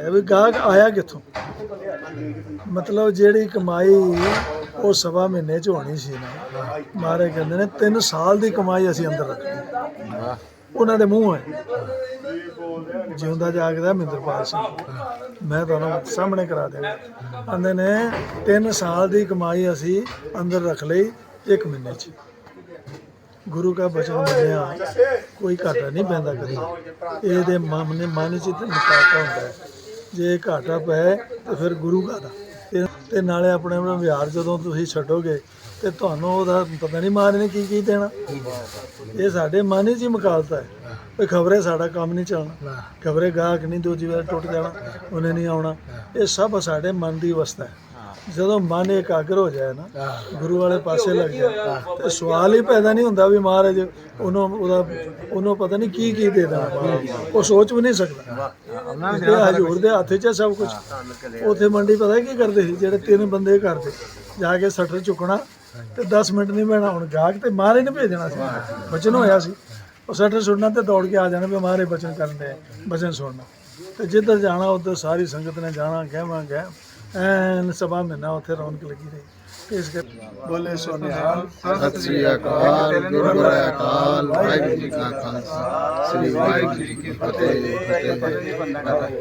ਹੈ ਵੀ ਗਾਹਕ ਆਇਆ ਕਿੱਥੋਂ? ਮਤਲਬ ਜਿਹੜੀ ਕਮਾਈ ਉਹ ਸਵਾ ਮਹੀਨੇ ਚ ਹੋਣੀ ਸੀ ਨਾ। ਮਾਰੇ ਕਹਿੰਦੇ ਨੇ 3 ਸਾਲ ਦੀ ਕਮਾਈ ਅਸੀਂ ਅੰਦਰ ਰੱਖੀ ਉਹਨਾਂ ਦੇ ਮੂੰਹ ਹੈ। ਜਿਉਂਦਾ ਜਾਗਦਾ ਮਿੰਦਰਪਾਲ ਸਿੰਘ। ਮੈਂ ਤੁਹਾਨੂੰ ਸਾਹਮਣੇ ਕਰਾ ਦਿਆਂਗਾ ਕਹਿੰਦੇ ਨੇ 3 ਸਾਲ ਦੀ ਕਮਾਈ ਅਸੀਂ ਅੰਦਰ ਰੱਖ ਲਈ ਇੱਕ ਮਹੀਨੇ ਚ। ਗੁਰੂ ਦਾ ਬਚਨ ਮੰਨਿਆ, ਕੋਈ ਘਾਟਾ ਨਹੀਂ ਪੈਂਦਾ ਕਦੀ। ਇਹਦੇ ਮਨ ਨੇ ਮਨ ਚ ਤੇ ਹੁੰਦਾ ਹੈ। ਜੇ ਘਾਟਾ ਪਏ ਤੇ ਫਿਰ ਗੁਰੂ ਦਾ ਦਾ ਤੇ- ਨਾਲੇ ਆਪਣੇ ਆਪਣਾ ਵਿਹਾਰ ਜਦੋਂ ਤੁਸੀਂ ਛੱਡੋਗੇ ਤੇ ਤੁਹਾਨੂੰ ਉਹਦਾ ਪਤਾ ਨਹੀਂ ਮਾਰ ਨੇ ਕੀ ਕੀ ਦੇਣਾ। ਇਹ ਸਾਡੇ ਮਨ ਹੀ ਮਕਾਲਤਾ ਹੈ ਵੀ ਖਬਰੇ ਸਾਡਾ ਕੰਮ ਨਹੀਂ ਚੱਲਣਾ। ਖਬਰੇ ਗਾਹਕ ਨਹੀਂ ਦੂਜੀ ਵਾਰ ਟੁੱਟ ਜਾਣਾ ਉਹਨੇ ਨਹੀਂ ਆਉਣਾ। ਇਹ ਸਭ ਸਾਡੇ ਮਨ ਦੀ ਅਵਸਥਾ ਹੈ। ਜਦੋਂ ਮਨ ਇਕਾਗਰ ਹੋ ਜਾਏ ਨਾ ਗੁਰੂ ਵਾਲੇ ਪਾਸੇ ਲੱਗ ਜਾਏ। ਤੇ ਸਵਾਲ ਹੀ ਪੈਦਾ ਨਹੀਂ ਹੁੰਦਾ ਵੀ ਮਹਾਰਾਜ ਉਹਨੂੰ ਉਹਦਾ ਉਹਨੂੰ ਪਤਾ ਨਹੀਂ ਕੀ ਕੀ ਦੇ ਦੇਣਾ ਉਹ ਸੋਚ ਵੀ ਨਹੀਂ ਸਕਦਾ। ਇਹ ਹਜ਼ੂਰ ਦੇ ਹੱਥ 'ਚ ਸਭ ਕੁਝ ਉਥੇ ਮੰਡੀ ਪਤਾ ਕੀ ਕਰਦੇ ਸੀ? ਜਿਹੜੇ ਤਿੰਨ ਬੰਦੇ ਕਰਦੇ ਜਾ ਕੇ ਸਟਰ ਚੁੱਕਣਾ ਤੇ 10 ਮਿੰਟ ਨਹੀਂ ਬਹਿਣਾ। ਹੁਣ ਗਾਹਕ ਤੇ ਮਾਰੇ ਨੇ ਭੇਜਣਾ ਸੀ। ਬਚਨ ਹੋਇਆ ਸੀ। ਉਹ ਸਟਰ ਸੁਣਨਾ ਤੇ ਦੌੜ ਕੇ ਆ ਜਾਣਾ ਵੀ ਮਾਰੇ ਬਚਨ ਕਰਨ ਦੇ ਬਚਨ ਸੁਣਨਾ। ਤੇ ਜਿੱਧਰ ਜਾਣਾ ਉੱਧਰ ਸਾਰੀ ਸੰਗਤ ਨੇ ਜਾਣਾ ਕਹਿਵਾ ਗਿਆ ਐਨ ਸਭਾ ਮਹੀਨਾ ਉੱਥੇ ਰੌਣਕ ਲੱਗੀ ਰਹੀ। ਇਸ ਕਰਕੇ ਬੋਲੇ ਸੋਨਿਹਾਲ ਸਤਿ ਸ੍ਰੀ ਅਕਾਲ ਗੁਰੂ ਗੁਰੂ ਅਕਾਲ, ਵਾਹਿਗੁਰੂ ਜੀ ਕਾ ਖਾਲਸਾ, ਸ੍ਰੀ ਵਾਹਿਗੁਰੂ ਜੀ ਕੀ ਫਤਿਹ ਫਤਿਹ।